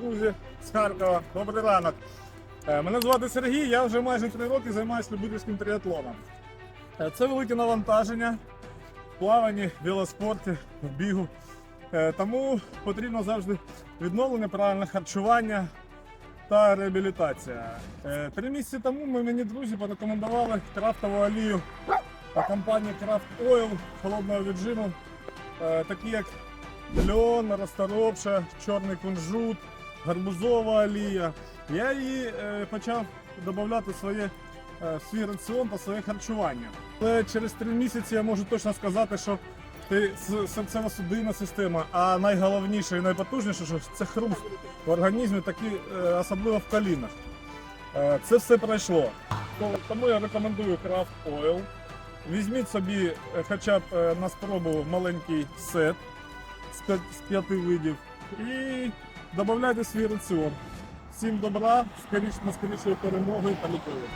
друзі з Харкова. Добрий ранок. Е, Мене звати Сергій, я вже майже три роки займаюся любительським триатлоном. Е, Це велике навантаження в плаванні, велоспорті, в бігу. Е, Тому потрібно завжди відновлення, правильне харчування та реабілітація. Три місяці тому ми мені друзі порекомендували крафтову олію компанії Craft Oil холодного віджиму, такі як льон, розторопша, чорний кунжут, гарбузова олія. Я її е, почав додавати своє, е, свій раціон та своє харчування. Але через три місяці я можу точно сказати, що ти серцево-судинна система, а найголовніше і найпотужніше, що це хруст в організмі, такі, е, особливо в колінах. Е, Це все пройшло. Тому я рекомендую Craft Oil. Візьміть собі е, хоча б е, на спробу маленький сет з п'яти видів і додавайте свій раціон. Всім добра, скоріш, на скорішої перемоги та любові.